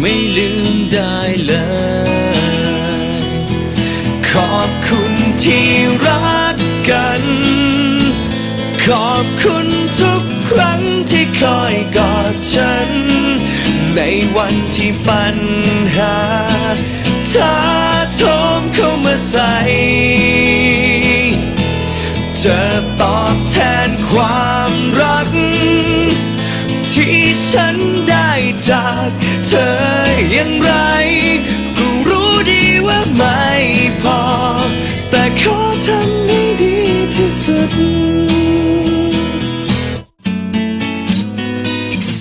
ไม่ลืมได้เลย ขอบคุณที่รักกัน ขอบคุณทุกครั้งที่คอยกอดฉัน ในวันที่ปัญหาท้าโถมเข้ามาใส่จะตอบแทนความรัก ที่ฉันได้จาก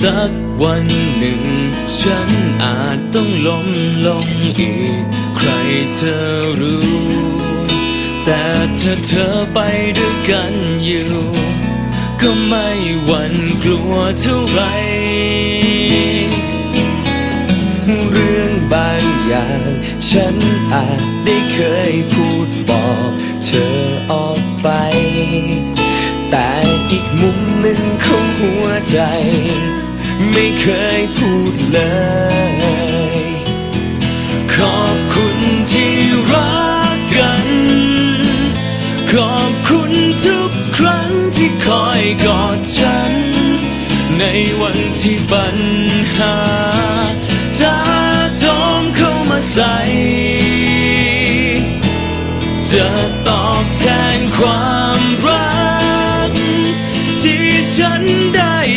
สักวันหนึ่ง ฉันอาจต้องล้มลงอีก ใครจะรู้ แต่ถ้าเธอไปด้วยกันอยู่ ก็ไม่หวั่นกลัวเท่าไหรเรื่องบางอย่าง ฉันอาจได้เคยพูดบอก ใจไม่เคยพูดเลย ขอบคุณที่รักกัน ขอบคุณทุกครั้งที่คอยกอดฉัน ในวันที่ปัญหาท้าโถมเข้ามาใส่จะตอบแทนความรัก ที่ฉัน